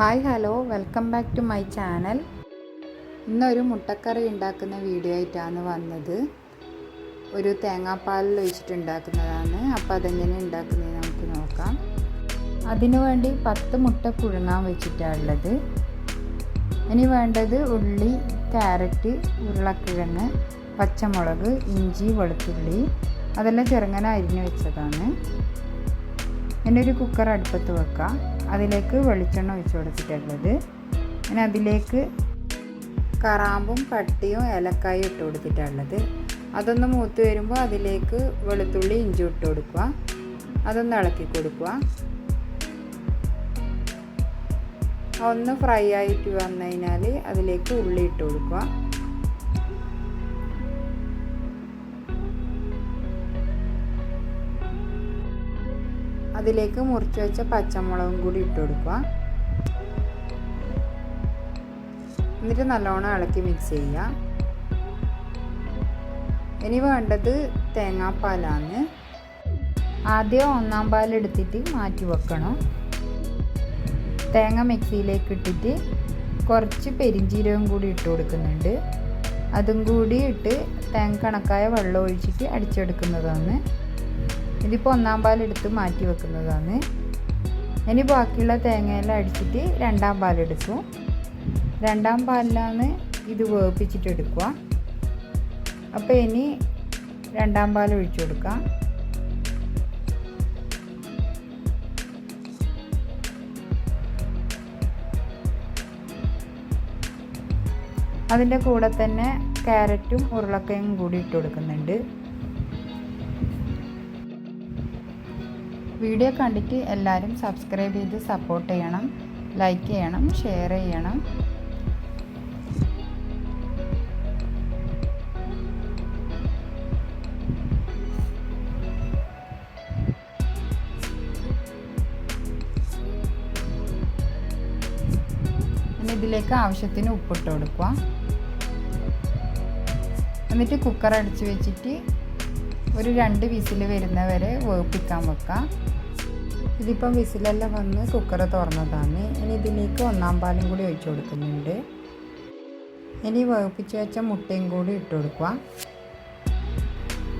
Hi hello. Welcome back to my channel. ഇന്നൊരു മുട്ടക്കറി ഉണ്ടാക്കുന്ന വീഡിയോ ആയിട്ടാണ് വന്നത്. ഒരു തേങ്ങാപ്പാലിൽ ഒഴിച്ചിട്ട് ഉണ്ടാക്കുന്നതാണ് അപ്പോൾ അതെങ്ങനെ ഉണ്ടാക്കുന്നത് നമുക്ക് നോക്കാം. അതിനു വേണ്ടി പത്ത് മുട്ട പുഴുങ്ങാൻ വെച്ചിട്ടാണുള്ളത് ഇനി വേണ്ടത് ഉള്ളി ക്യാരറ്റ് ഉരുളക്കിഴങ്ങ് പച്ചമുളക് ഇഞ്ചി വെളുത്തുള്ളി. അതെല്ലാം ചെറുങ്ങനെ അരിഞ്ഞു വെച്ചതാണ്. ഇനി ഒരു കുക്കർ അടുപ്പത്ത് വെക്കുക അതിലേക്ക് വെളിച്ചെണ്ണ ഒഴിച്ചു കൊടുത്തിട്ടുള്ളത്. പിന്നെ അതിലേക്ക് കറാമ്പും കട്ടിയും ഏലക്കായും ഇട്ട് കൊടുത്തിട്ടുള്ളത്. അതൊന്ന് മൂത്ത് വരുമ്പോൾ അതിലേക്ക് വെളുത്തുള്ളി ഇഞ്ചി ഇട്ട് കൊടുക്കുക. അതൊന്ന് ഇളക്കി കൊടുക്കുക. ഒന്ന് ഫ്രൈ ആയിട്ട് വന്നു കഴിഞ്ഞാൽ അതിലേക്ക് ഉള്ളി ഇട്ട് കൊടുക്കുക. അതിലേക്ക് മുറിച്ച് വെച്ച പച്ചമുളകും കൂടി ഇട്ട് കൊടുക്കുക. എന്നിട്ട് നല്ലോണം ഇളക്കി മിക്സ് ചെയ്യുക. ഇനി വേണ്ടത് തേങ്ങാപ്പാലാണ്. ആദ്യം ഒന്നാം പാൽ എടുത്തിട്ട് മാറ്റി വെക്കണം. തേങ്ങ മിക്സിയിലേക്ക് ഇട്ടിട്ട് കുറച്ച് പെരിഞ്ചീരകം കൂടി ഇട്ട് കൊടുക്കുന്നുണ്ട്. അതും കൂടി ഇട്ട് തേങ്ങ കണക്കായ വെള്ളം ഒഴിച്ചിട്ട് അടിച്ചെടുക്കുന്നതാണ്. ഇതിപ്പോൾ ഒന്നാം പാലെടുത്ത് മാറ്റി വെക്കുന്നതാണ്. ഇനി ബാക്കിയുള്ള തേങ്ങയെല്ലാം അടിച്ചിട്ട് രണ്ടാം പാലെടുക്കും രണ്ടാം പാലിലാണ് ഇത് വേവിപ്പിച്ചിട്ട് എടുക്കുക. അപ്പോൾ ഇനി രണ്ടാം പാൽ ഒഴിച്ചു കൊടുക്കാം. അതിന്റെ കൂടെ തന്നെ ക്യാരറ്റും ഉരുളക്കയും കൂടി ഇട്ട് കൊടുക്കുന്നുണ്ട്. വീഡിയോ കണ്ടിട്ട് എല്ലാവരും സബ്സ്ക്രൈബ് ചെയ്ത് സപ്പോർട്ട് ചെയ്യണം ലൈക്ക് ചെയ്യണം ഷെയർ ചെയ്യണം. ഇതിലേക്ക് ആവശ്യത്തിന് ഉപ്പിട്ട് കൊടുക്കുക. എന്നിട്ട് കുക്കർ അടിച്ചു വെച്ചിട്ട് ഒരു രണ്ട് വിസിൽ വരുന്നവരെ വേപ്പിക്കാൻ വെക്കാം. ഇതിപ്പം വിസിലെല്ലാം വന്ന് കുക്കർ തുറന്നതാണ്. ഇനി ഇതിലേക്ക് ഒന്നാം പാലും കൂടി ഒഴിച്ചു കൊടുക്കുന്നുണ്ട്. ഇനി വേപ്പിച്ച് വെച്ച മുട്ടയും കൂടി ഇട്ട് കൊടുക്കുക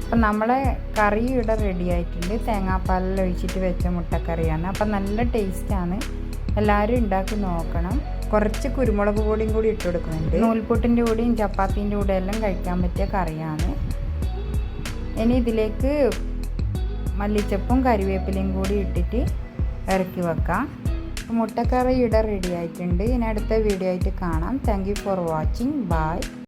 അപ്പം നമ്മളെ കറി ഇവിടെ റെഡി ആയിട്ടുണ്ട്. തേങ്ങാപ്പാലിൽ ഒഴിച്ചിട്ട് വെച്ച മുട്ടക്കറിയാണ്. അപ്പം നല്ല ടേസ്റ്റാണ് എല്ലാവരും ഉണ്ടാക്കി നോക്കണം. കുറച്ച് കുരുമുളക് പൊടിയും കൂടി ഇട്ട് കൊടുക്കുന്നുണ്ട്. നൂൽപുട്ടിന്റെ കൂടെയും ചപ്പാത്തിന്റെ കൂടെ എല്ലാം കഴിക്കാൻ പറ്റിയ കറിയാണ്. ഇനി ഇതിലേക്ക് മല്ലിച്ചപ്പും കറിവേപ്പിലയും കൂടി ഇട്ടിട്ട് ഇറക്കി വെക്കാം. മുട്ടക്കറി ഇട റെഡി ആയിട്ടുണ്ട്. ഇനി അടുത്ത വീഡിയോ ആയിട്ട് കാണാം. Thank for watching bye